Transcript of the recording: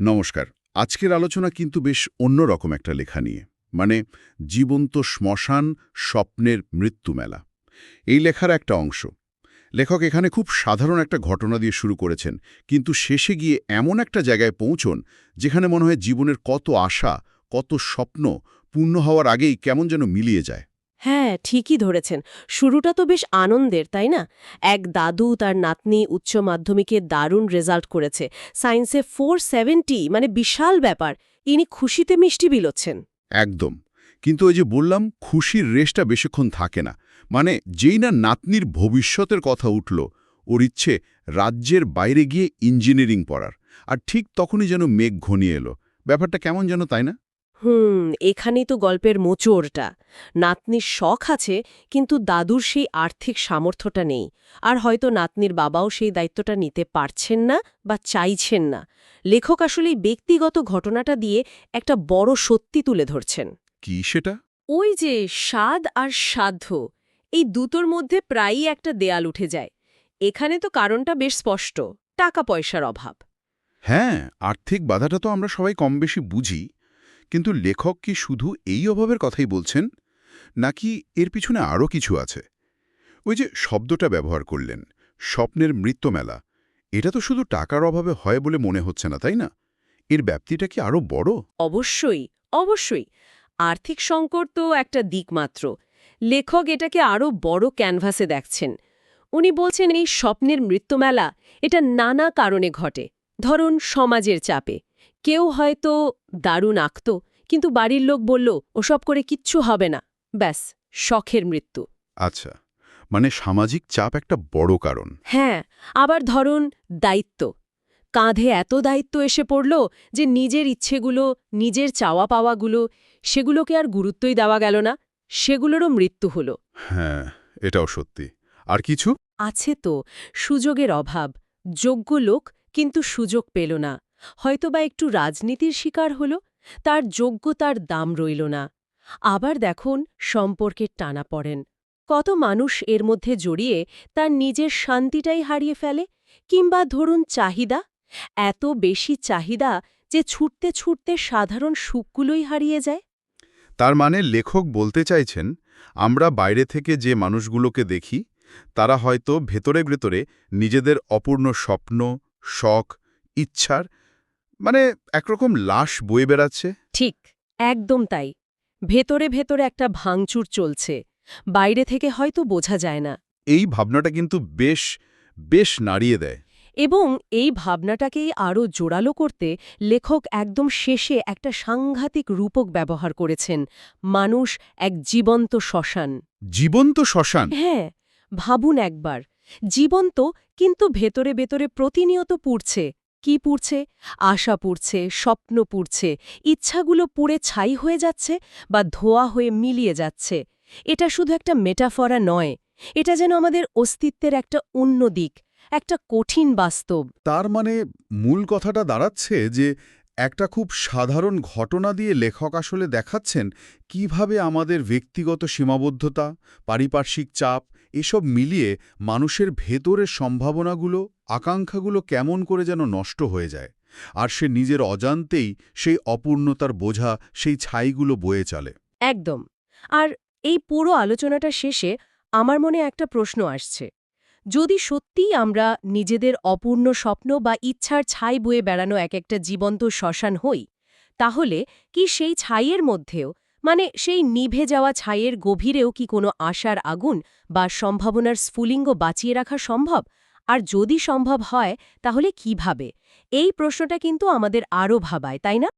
নমস্কার। আজকের আলোচনা কিন্তু বেশ অন্যরকম একটা লেখা নিয়ে মানে জীবন্ত শ্মশান স্বপ্নের মৃত্যু মেলা। এই লেখার একটা অংশ। লেখক এখানে খুব সাধারণ একটা ঘটনা দিয়ে শুরু করেছেন, কিন্তু শেষে গিয়ে এমন একটা জায়গায় পৌঁছন, যেখানে মনে হয় জীবনের কত আশা, কত স্বপ্ন পূর্ণ হওয়ার আগেই কেমন যেন মিলিয়ে যায়। হ্যাঁ ঠিকই ধরেছেন। শুরুটা তো বেশ আনন্দের, তাই না? এক দাদু তার নাতনি উচ্চ মাধ্যমিকে দারুণ রেজাল্ট করেছে। সায়েন্সে ফোর মানে বিশাল ব্যাপার। ইনি খুশিতে মিষ্টি বিলোচ্ছেন। একদম। কিন্তু ওই যে বললাম, খুশির রেশটা বেশিক্ষণ থাকে না। মানে যেই না নাতনির ভবিষ্যতের কথা উঠল, ওর ইচ্ছে রাজ্যের বাইরে গিয়ে ইঞ্জিনিয়ারিং পড়ার। আর ঠিক তখনই যেন মেঘ ঘনিয়ে এলো। ব্যাপারটা কেমন যেন, তাই না? হুম এখানেই তো গল্পের মোচড়টা। নাতনির শখ আছে কিন্তু দাদুর সেই আর্থিক সামর্থ্যটা নেই। আর হয়তো নাতনির বাবাও সেই দায়িত্বটা নিতে পারছেন না বা চাইছেন না। লেখক আসলে ব্যক্তিগত ঘটনাটা দিয়ে একটা বড় সত্যি তুলে ধরছেন। কি সেটা? ওই যে স্বাদ আর সাধ্য এই দুটোর মধ্যে প্রায়ই একটা দেয়াল উঠে যায়। এখানে তো কারণটা বেশ স্পষ্ট টাকা পয়সার অভাব। হ্যাঁ আর্থিক বাধাটা তো আমরা সবাই কম বেশি বুঝি। কিন্তু লেখক কি শুধু এই অভাবের কথাই বলছেন, নাকি এর পিছনে আরও কিছু আছে? ওই যে শব্দটা ব্যবহার করলেন, স্বপ্নের মৃত্যুমেলা এটা তো শুধু টাকার অভাবে হয় বলে মনে হচ্ছে না, তাই না? এর ব্যাপ্তিটা কি আরও বড়? অবশ্যই অবশ্যই। আর্থিক সংকট তো একটা দিক মাত্র। লেখক এটাকে আরও বড় ক্যানভাসে দেখছেন। উনি বলছেন এই স্বপ্নের মৃত্যুমেলা এটা নানা কারণে ঘটে। ধরুন সমাজের চাপে। কেউ হয়তো দারুণ আঁকত কিন্তু বাড়ির লোক বলল ওসব করে কিচ্ছু হবে না। ব্যাস শখের মৃত্যু। আচ্ছা মানে সামাজিক চাপ একটা বড় কারণ। হ্যাঁ আবার ধরুন দায়িত্ব। কাঁধে এত দায়িত্ব এসে পড়ল যে নিজের ইচ্ছেগুলো নিজের চাওয়া পাওয়াগুলো সেগুলোকে আর গুরুত্বই দেওয়া গেল না সেগুলোরও মৃত্যু হল। হ্যাঁ এটাও সত্যি। আর কিছু? আছে তো সুযোগের অভাব। যোগ্য লোক কিন্তু সুযোগ পেল না। হয়তোবা একটু রাজনীতির শিকার হল, তার যোগ্যতার দাম রইল না। আবার দেখুন, সম্পর্কের টানা পড়েন। কত মানুষ এর মধ্যে জড়িয়ে তার নিজের শান্তিটাই হারিয়ে ফেলে, কিংবা ধরুন চাহিদা, এত বেশি চাহিদা যে ছুটতে ছুটতে সাধারণ সুখগুলোই হারিয়ে যায়। তার মানে লেখক বলতে চাইছেন, আমরা বাইরে থেকে যে মানুষগুলোকে দেখি, তারা হয়তো ভেতরে ভেতরে নিজেদের অপূর্ণ স্বপ্ন, শখ, ইচ্ছার মানে একরকম লাশ বয়ে বেড়াচ্ছে? ঠিক একদম তাই। ভেতরে ভেতরে একটা ভাঙচুর চলছে। বাইরে থেকে হয়তো বোঝা যায় না। এই ভাবনাটা কিন্তু বেশ বেশ নাড়িয়ে দেয়। এবং এই ভাবনাটাকেই আরও জোরালো করতে লেখক একদম শেষে একটা সাংঘাতিক রূপক ব্যবহার করেছেন। মানুষ এক জীবন্ত শ্মশান। জীবন্ত শ্মশান? হ্যাঁ ভাবুন একবার। জীবন্ত কিন্তু ভেতরে ভেতরে প্রতিনিয়ত পুড়ছে। কি পুড়ছে? আশা পুড়ছে, স্বপ্ন পুড়ছে, ইচ্ছাগুলো পুড়ে ছাই হয়ে যাচ্ছে বা ধোয়া হয়ে মিলিয়ে যাচ্ছে। এটা শুধু একটা মেটাফরা নয়, এটা যেন আমাদের অস্তিত্বের একটা অন্য দিক, একটা কঠিন বাস্তব। তার মানে মূল কথাটা দাঁড়াচ্ছে যে একটা খুব সাধারণ ঘটনা দিয়ে লেখক আসলে দেখাচ্ছেন কীভাবে আমাদের ব্যক্তিগত সীমাবদ্ধতা, পারিপার্শ্বিক চাপ এসব মিলিয়ে মানুষের ভেতরের সম্ভাবনাগুলো, আকাঙ্ক্ষাগুলো কেমন করে যেন নষ্ট হয়ে যায়, আর সে নিজের অজান্তেই সেই অপূর্ণতার বোঝা, সেই ছাইগুলো বয়ে চলে। একদম। আর এই পুরো আলোচনাটা শেষে আমার মনে একটা প্রশ্ন আসছে। যদি সত্যিই আমরা নিজেদের অপূর্ণ স্বপ্ন বা ইচ্ছার ছাই বয়ে বেড়ানো এক একটা জীবন্ত শ্মশান হই, তাহলে কি সেই ছাইয়ের মধ্যেও মানে সেই নিভে যাওয়া ছাইয়ের গভীরেও কি কোনো আশার আগুন বা সম্ভাবনার স্ফুলিঙ্গ বাঁচিয়ে রাখা সম্ভব? আর যদি সম্ভব হয়, তাহলে কীভাবে এই প্রশ্নটা কিন্তু আমাদের আরও ভাবায়, তাই না?